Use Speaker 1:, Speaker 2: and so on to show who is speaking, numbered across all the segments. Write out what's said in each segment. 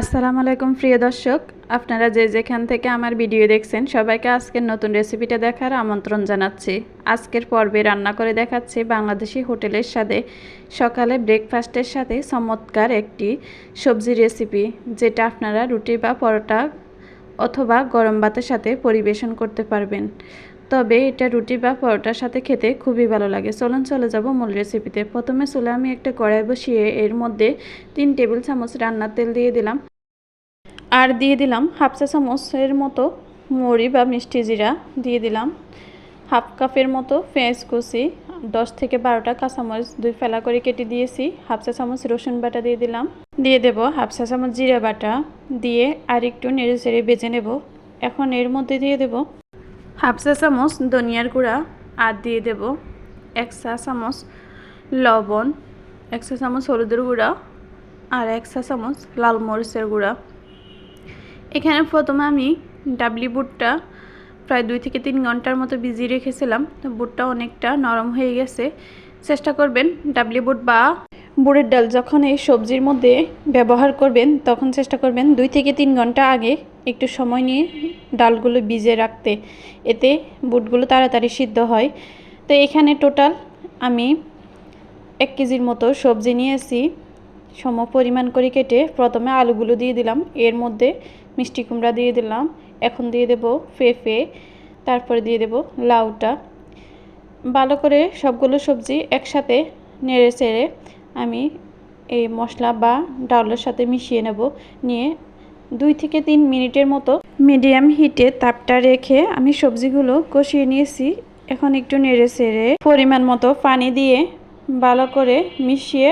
Speaker 1: আসসালামু আলাইকুম, প্রিয় দর্শক। আপনারা যে যেখান থেকে আমার ভিডিও দেখছেন, সবাইকে আজকের নতুন রেসিপিটা দেখার আমন্ত্রণ জানাচ্ছি। আজকের পর্বে রান্না করে দেখাচ্ছি বাংলাদেশি হোটেলের সাথে সকালে ব্রেকফাস্টের সাথে চমৎকার একটি সবজি রেসিপি, যেটা আপনারা রুটি বা পরোটা অথবা গরম ভাতের সাথে পরিবেশন করতে পারবেন। তবে এটা রুটি বা পরোটার সাথে খেতে খুবই ভালো লাগে। চলুন চলে যাব মূল রেসিপিতে প্রথমে চুলে আমি একটা কড়াই বসিয়ে এর মধ্যে তিন টেবিল চামচ রান্নার তেল দিয়ে দিলাম। আর দিয়ে দিলাম হাফ চা চামচের মতো মুড়ি বা মিষ্টি জিরা দিয়ে দিলাম। হাফ কাপের মতো পেঁয়াজ কুচি, দশ থেকে বারোটা কাঁচামরিচ দুই ফেলা করে কেটে দিয়েছি। হাফ চা চামচ রসুন বাটা দিয়ে দিলাম। দিয়ে দেব হাফ চা চামচ জিরা বাটা। দিয়ে আর একটু নেড়ে চেড়ে বেজে নেব। এখন এর মধ্যে দিয়ে দেব হাফ চা চামচ ধনিয়ার গুঁড়া আর দিয়ে দেব। এক চা চামচ লবণ, এক চা চামচ হলুদের গুঁড়া আর এক চা চামচ লাল মরিচের গুঁড়া। এখানে প্রথমে আমি ডাবলি বুটটা প্রায় দুই থেকে তিন ঘণ্টার মতো ভিজিয়ে রেখেছিলাম। তো বুটটা অনেকটা নরম হয়ে গেছে। চেষ্টা করবেন ডাবলি বুট বা বুড়ের ডাল যখন এই সবজির মধ্যে ব্যবহার করবেন, তখন চেষ্টা করবেন দুই থেকে তিন ঘণ্টা আগে একটু সময় নিয়ে ডালগুলো ভিজে রাখতে। এতে বুটগুলো তাড়াতাড়ি সিদ্ধ হয়। তো এখানে টোটাল আমি এক কেজির মতো সবজি নিয়েছি। সম পরিমাণ করে কেটে প্রথমে আলুগুলো দিয়ে দিলাম। এর মধ্যে মিষ্টি কুমড়া দিয়ে দিলাম। এখন দিয়ে দেব পেঁপে, তারপরে দিয়ে দেব লাউটা। ভালো করে সবগুলো সবজি একসাথে নেড়ে চেড়ে আমি এই মশলা বা ডাউলের সাথে মিশিয়ে নেব। নিয়ে দুই থেকে তিন মিনিটের মতো মিডিয়াম হিটে তাপটা রেখে আমি সবজিগুলো কষিয়ে নিয়েছি। এখন একটু নেড়ে সেড়ে পরিমাণ মতো পানি দিয়ে ভালো করে মিশিয়ে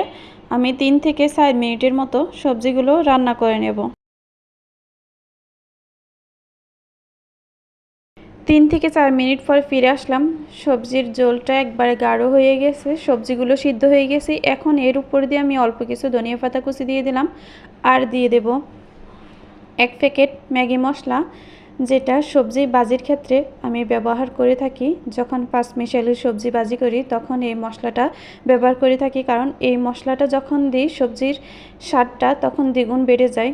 Speaker 1: আমি তিন থেকে চার মিনিটের মতো সবজিগুলো রান্না করে নেব। তিন থেকে চার মিনিট পর ফিরে আসলাম। সবজির জলটা একবারে গাঢ় হয়ে গেছে, সবজিগুলো সিদ্ধ হয়ে গেছে। এখন এর উপর দিয়ে আমি অল্প কিছু ধনিয়া পাতা কুচি দিয়ে দিলাম আর দিয়ে দেব এক প্যাকেট ম্যাগি মশলা, যেটা সবজি বাজির ক্ষেত্রে আমি ব্যবহার করে থাকি। যখন পাঁচ মিশালি সবজি বাজি করি, তখন এই মশলাটা ব্যবহার করে থাকি। কারণ এই মশলাটা যখন দিই, সবজির স্বাদটা তখন দ্বিগুণ বেড়ে যায়।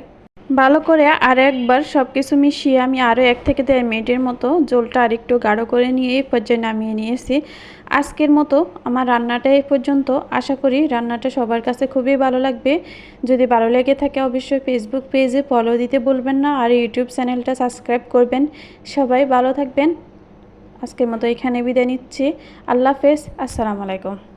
Speaker 1: ভালো করে আর একবার সব কিছু মিশিয়ে আমি আরও এক থেকে দেড় মিনিটের মতো জলটা আরেকটু গাঢ় করে নিয়ে এই পর্যায়ে নামিয়ে নিয়েছি। আজকের মতো আমার রান্নাটা এই পর্যন্ত। আশা করি রান্নাটা সবার কাছে খুবই ভালো লাগবে। যদি ভালো লেগে থাকে অবশ্যই ফেসবুক পেজে ফলো দিতে বলবেন না আর ইউটিউব চ্যানেলটা সাবস্ক্রাইব করবেন। সবাই ভালো থাকবেন। আজকের মতো এখানে বিদায় নিচ্ছি। আল্লাহ হাফেজ। আসসালামু আলাইকুম।